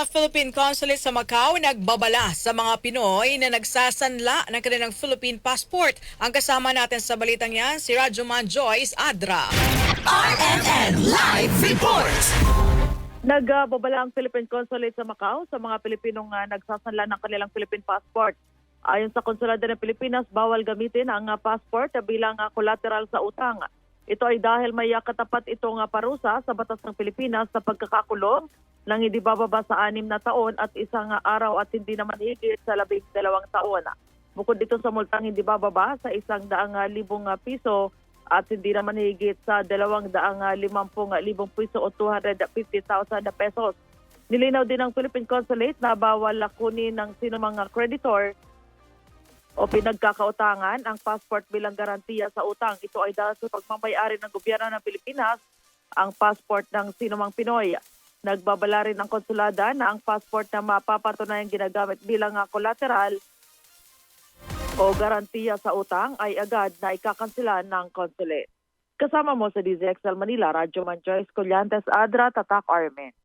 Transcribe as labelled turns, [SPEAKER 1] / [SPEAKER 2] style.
[SPEAKER 1] uh, Philippine Consulate sa Macau nagbabala sa mga Pinoy na nagsasanla ng kanilang Philippine passport. Ang kasama natin sa balitang yan, si Rajuman Joyce Adra.
[SPEAKER 2] RMN Live Report!
[SPEAKER 3] Nagbabala ang Philippine Consulate sa Macau sa mga Pilipinong uh, nagsasanla ng kanilang Philippine passport. Ayon sa Konsulado ng Pilipinas, bawal gamitin ang uh, passport bilang uh, collateral sa utang. Ito ay dahil may katapat itong parusa sa batas ng Pilipinas sa pagkakakulong ng hindi bababa sa anim na taon at isang araw at hindi naman higit sa labing dalawang taon. Bukod dito sa multang hindi bababa sa isang daang libong piso at hindi naman higit sa dalawang daang limampung libong piso o 250,000 na pesos. Nilinaw din ng Philippine Consulate na bawal kunin ng sinumang creditor o pinagkakautangan ang passport bilang garantiya sa utang. Ito ay dahil sa pagmamayari ng gobyerno ng Pilipinas ang passport ng sinumang Pinoy. Nagbabala rin ang konsulada na ang passport na mapapatunayan ginagamit bilang collateral o garantiya sa utang ay agad na ikakansila ng consulate. Kasama mo sa DZXL Manila, Radyo Man Joyce Adra, Tatak Armen.